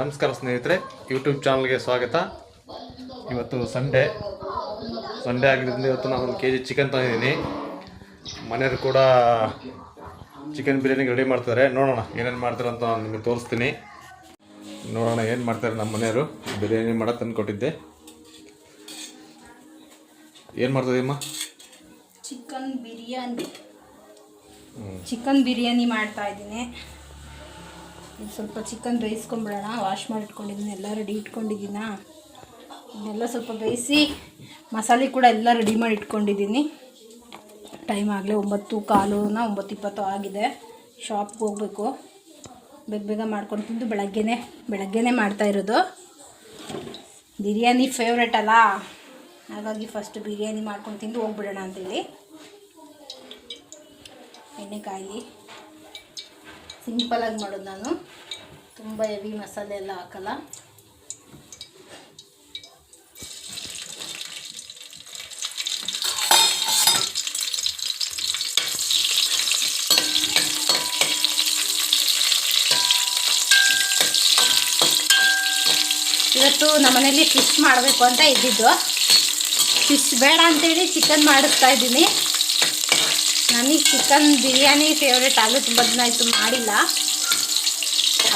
ನಮಸ್ಕಾರ ಸ್ನೇಹಿತರೆ ಯೂಟ್ಯೂಬ್ ಚಾನಲ್ಗೆ ಸ್ವಾಗತ. ಇವತ್ತು ಸಂಡೇ ಸಂಡೇ ಆಗಿದ್ದರಿಂದ ಇವತ್ತು ನಾನು ಒಂದು ಕೆ ಜಿ ಚಿಕನ್ ತಂದಿದ್ದೀನಿ. ಮನೆಯವರು ಕೂಡ ಚಿಕನ್ ಬಿರಿಯಾನಿಗೆ ರೆಡಿ ಮಾಡ್ತಾರೆ ನೋಡೋಣ ಏನೇನು ಮಾಡ್ತಾರೆ ಅಂತ ನಾನು ನಿಮಗೆ ತೋರಿಸ್ತೀನಿ. ನೋಡೋಣ ಏನು ಮಾಡ್ತಾರೆ ನಮ್ಮ ಮನೆಯವರು. ಬಿರಿಯಾನಿ ಮಾಡೋಕೆ ತಂದು ಕೊಟ್ಟಿದ್ದೆ. ಏನು ಮಾಡ್ತದಮ್ಮ ಚಿಕನ್ ಬಿರಿಯಾನಿ. ಚಿಕನ್ ಬಿರಿಯಾನಿ ಮಾಡ್ತಾ ಇದ್ದೀನಿ. ಇದು ಸ್ವಲ್ಪ ಚಿಕನ್ ಬೇಯಿಸ್ಕೊಂಬಿಡೋಣ ವಾಶ್ ಮಾಡಿ ಇಟ್ಕೊಂಡಿದ್ದೀನಿ ಎಲ್ಲ ರೆಡಿ ಇಟ್ಕೊಂಡಿದ್ದೀನ? ಇದನ್ನೆಲ್ಲ ಸ್ವಲ್ಪ ಬೇಯಿಸಿ, ಮಸಾಲೆ ಕೂಡ ಎಲ್ಲ ರೆಡಿ ಮಾಡಿ ಇಟ್ಕೊಂಡಿದ್ದೀನಿ. ಟೈಮ್ ಆಗಲೇ ಒಂಬತ್ತು, ಕಾಲುನ ಒಂಬತ್ತು ಇಪ್ಪತ್ತು ಆಗಿದೆ. ಶಾಪ್ಗೆ ಹೋಗಬೇಕು. ಬೇಗ ಬೇಗ ಮಾಡ್ಕೊಂಡು ತಿಂದು ಬೆಳಗ್ಗೆನೇ ಬೆಳಗ್ಗೆನೇ ಮಾಡ್ತಾ ಇರೋದು. ಬಿರಿಯಾನಿ ಫೇವ್ರೆಟ್ ಅಲ್ಲ? ಹಾಗಾಗಿ ಫಸ್ಟ್ ಬಿರಿಯಾನಿ ಮಾಡ್ಕೊಂಡು ತಿಂದು ಹೋಗ್ಬಿಡೋಣ ಅಂತೇಳಿ. ಎಣ್ಣೆಕಾಯಿ ಸಿಂಪಲಾಗಿ ಮಾಡೋದು ನಾನು. ತುಂಬ ಹೆವಿ ಮಸಾಲೆ ಎಲ್ಲ ಹಾಕಲ್ಲ. ಇವತ್ತು ನಮ್ಮನೇಲಿ ಫಿಶ್ ಮಾಡಬೇಕು ಅಂತ ಇದ್ದಿದ್ದು. ಫಿಶ್ ಬೇಡ ಅಂತೇಳಿ ಚಿಕನ್ ಮಾಡಿಸ್ತಾ ಇದ್ದೀನಿ. ನನಗೆ ಚಿಕನ್ ಬಿರಿಯಾನಿ ಫೇವ್ರೇಟ್ ಆಗುತ್ತೆ ಆಯಿತು ಮಾಡಿಲ್ಲ.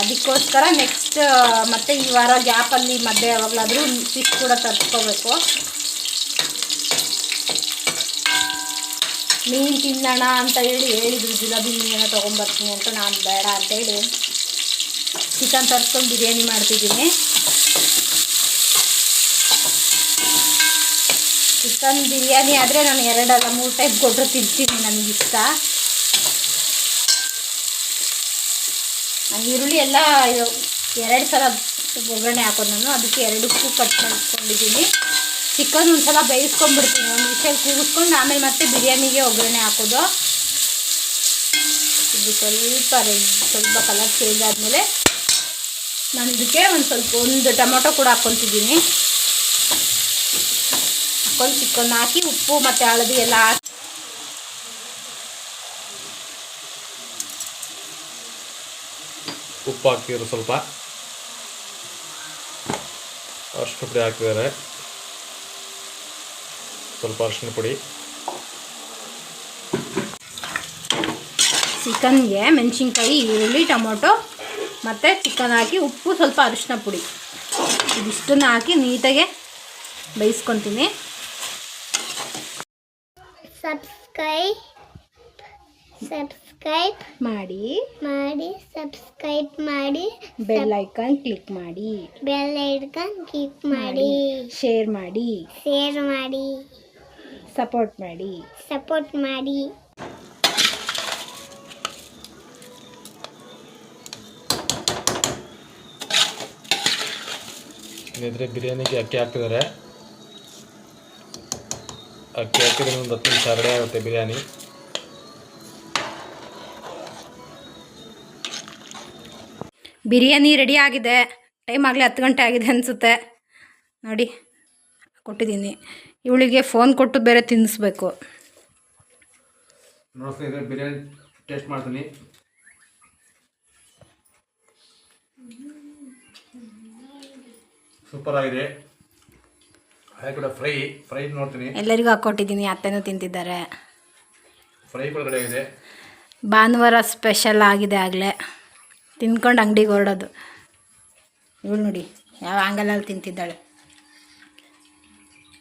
ಅದಕ್ಕೋಸ್ಕರ ನೆಕ್ಸ್ಟ್ ಮತ್ತೆ ಈ ವಾರ ಗ್ಯಾಪಲ್ಲಿ ಮಧ್ಯೆ ಯಾವಾಗಲಾದರೂ ಫಿಶ್ ಕೂಡ ತರ್ಸ್ಕೋಬೇಕು. ಮೀನು ತಿನ್ನೋಣ ಅಂತ ಹೇಳಿ ಹೇಳಿದ್ರು, ಜಿಲಾಬಿ ಮೀನನ್ನ ತೊಗೊಂಬರ್ತೀನಿ ಅಂತ. ನಾನು ಬೇಡ ಅಂತ ಹೇಳಿ. ಚಿಕನ್ ತರ್ಸ್ಕೊಂಡು ಬಿರಿಯಾನಿ ಮಾಡ್ತಿದ್ದೀನಿ. ಚಿಕನ್ ಬಿರಿಯಾನಿ ಆದರೆ ನಾನು ಎರಡಲ್ಲ, ಮೂರು ಟೈಪ್ ಕೊಟ್ಟರು ತಿಂತೀನಿ ನನಗಿಷ್ಟ ನಾನು ಈರುಳ್ಳಿ ಎಲ್ಲ ಎರಡು ಸಲ ಒಗ್ಗರಣೆ ಹಾಕೋದು ನಾನು, ಅದಕ್ಕೆ ಎರಡಕ್ಕೂ ಕಟ್ ಮಾಡ್ಕೊಂಡಿದ್ದೀನಿ. ಚಿಕನ್ ಒಂದು ಸಲ ಬೇಯಿಸ್ಕೊಂಡ್ಬಿಡ್ತೀನಿ, ಒಂದು ವಿಷಯ ಕೂಗಿಸ್ಕೊಂಡು ಆಮೇಲೆ ಮತ್ತೆ ಬಿರಿಯಾನಿಗೆ ಒಗ್ಗರಣೆ ಹಾಕೋದು. ಇದು ಸ್ವಲ್ಪ ಸ್ವಲ್ಪ ಕಲರ್ ಚೇಂಜ್ ಆದಮೇಲೆ ನಾನು ಇದಕ್ಕೆ ಒಂದು ಸ್ವಲ್ಪ ಒಂದು ಟೊಮೊಟೊ ಕೂಡ ಹಾಕ್ಕೊತಿದ್ದೀನಿ. ಹಾಕೊಂಡು ಚಿಕನ್ ಹಾಕಿ ಉಪ್ಪು ಮತ್ತು ಹಳದಿ ಎಲ್ಲ ಹಾಕಿ. ಉಪ್ಪು ಹಾಕಿದ್ರು ಸ್ವಲ್ಪ. ಅರಿಶಿನ ಪುಡಿ ಹಾಕಿದ್ದಾರೆ. ಸ್ವಲ್ಪ ಅರಿಶಿನ ಪುಡಿ. ಚಿಕನ್ಗೆ ಮೆಣಸಿನ್ಕಾಯಿ ಈರುಳ್ಳಿ ಟೊಮೊಟೊ ಮತ್ತು ಚಿಕನ್ ಹಾಕಿ ಉಪ್ಪು ಸ್ವಲ್ಪ ಅರಿಶಿನ ಪುಡಿ. ಇದಿಷ್ಟನ್ನು ಹಾಕಿ ನೀಟಾಗೆ ಬೇಯಿಸ್ಕೊತೀನಿ. ಸಬ್ಸ್ಕ್ರೈಬ್ ಸಬ್ಸ್ಕ್ರೈಬ್ ಮಾಡಿ. ಮಾಡಿ ಸಬ್ಸ್ಕ್ರೈಬ್ ಮಾಡಿ ಬೆಲ್ ಐಕಾನ್ ಕ್ಲಿಕ್ ಮಾಡಿ. ಬೆಲ್ ಐಕಾನ್ ಕ್ಲಿಕ್ ಮಾಡಿ. ಶೇರ್ ಮಾಡಿ. ಶೇರ್ ಮಾಡಿ. ಸಪೋರ್ಟ್ ಮಾಡಿ. ಸಪೋರ್ಟ್ ಮಾಡಿ. ಬಿರಿಯಾನಿಗೆ ಅಕ್ಕಿ ಹಾಕಿದ್ದಾರೆ ಅಕ್ಕಿ ಹಾಕಿದ್ರೆ ಒಂದು ಹತ್ತು ನಿಮಿಷ ರೆಡಿ ಆಗುತ್ತೆ ಬಿರಿಯಾನಿ. ಬಿರಿಯಾನಿ ರೆಡಿ ಆಗಿದೆ. ಟೈಮ್ ಆಗಲೇ ಹತ್ತು ಗಂಟೆ ಆಗಿದೆ ಅನಿಸುತ್ತೆ. ನೋಡಿ ಕೊಟ್ಟಿದ್ದೀನಿ. ಇವಳಿಗೆ ಫೋನ್ ಕೊಟ್ಟು ಬೇರೆ ತಿನ್ನಿಸ್ಬೇಕು. ಬಿರಿಯಾನಿ ಟೇಸ್ಟ್ ಮಾಡ್ತೀನಿ. ಸೂಪರ್ ಆಗಿದೆ. ಹಾಗೆ ಕೂಡ ಫ್ರೈ ಫ್ರೈ ನೋಡ್ತೀನಿ. ಎಲ್ಲರಿಗೂ ಹಾಕ್ಕೊಟ್ಟಿದ್ದೀನಿ ಅತ್ತೆನೂ ತಿಂತಿದ್ದಾರೆ. ಫ್ರೈ ಭಾನುವಾರ ಸ್ಪೆಷಲ್ ಆಗಿದೆ ಆಗಲೇ. ತಿನ್ಕೊಂಡು ಅಂಗಡಿಗೆ ಹೊರಡೋದು. ಇವಳು ನೋಡಿ ಯಾವ ಆಂಗಲಲ್ಲಿ ತಿಂತಿದ್ದಾಳೆ.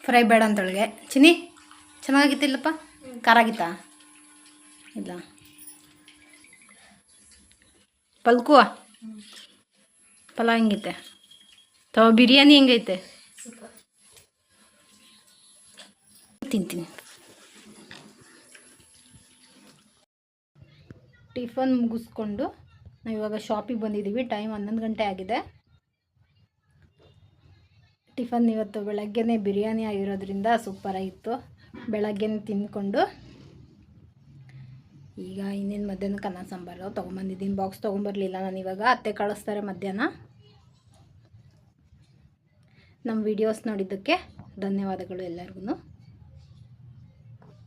ಫ್ರೈ ಬೇಡ ಅಂತೊಳಗೆ ಚಿನಿ ಚೆನ್ನಾಗಿತ್ತಿಲ್ಲಪ್ಪ? ಖಾರ ಆಗಿತ್ತಾ? ಇಲ್ಲ. ಪಲ್ಕುವ? ಪಲಾವ್ ಹೆಂಗೈತೆ? ತವ ಬಿರಿಯಾನಿ ಹೆಂಗೈತೆ? ತಿಂತೀನಿ. ಟಿಫನ್ ಮುಗಿಸ್ಕೊಂಡು ನಾವು ಇವಾಗ ಶಾಪಿಗೆ ಬಂದಿದ್ದೀವಿ ಟೈಮ್ ಹನ್ನೊಂದು ಗಂಟೆ ಆಗಿದೆ. ಟಿಫನ್ ಇವತ್ತು ಬೆಳಗ್ಗೆನೇ ಬಿರಿಯಾನಿ ಆಗಿರೋದ್ರಿಂದ ಸೂಪರಾಗಿತ್ತು ಬೆಳಗ್ಗೆನೇ ತಿಂದ್ಕೊಂಡು ಈಗ ಇನ್ನೇನು ಮಧ್ಯಾಹ್ನಕ್ಕೆ ಅನ್ನ ಸಾಂಬಾರು ತೊಗೊಂಬಂದಿದ್ದೀನಿ. ಬಾಕ್ಸ್ ತೊಗೊಂಬರ್ಲಿಲ್ಲ ನಾನು ಇವಾಗ. ಅತ್ತೆ ಕಳಿಸ್ತಾರೆ ಮಧ್ಯಾಹ್ನ. ನಮ್ಮ ವಿಡಿಯೋಸ್ ನೋಡಿದ್ದಕ್ಕೆ ಧನ್ಯವಾದಗಳು ಎಲ್ಲರಿಗೂ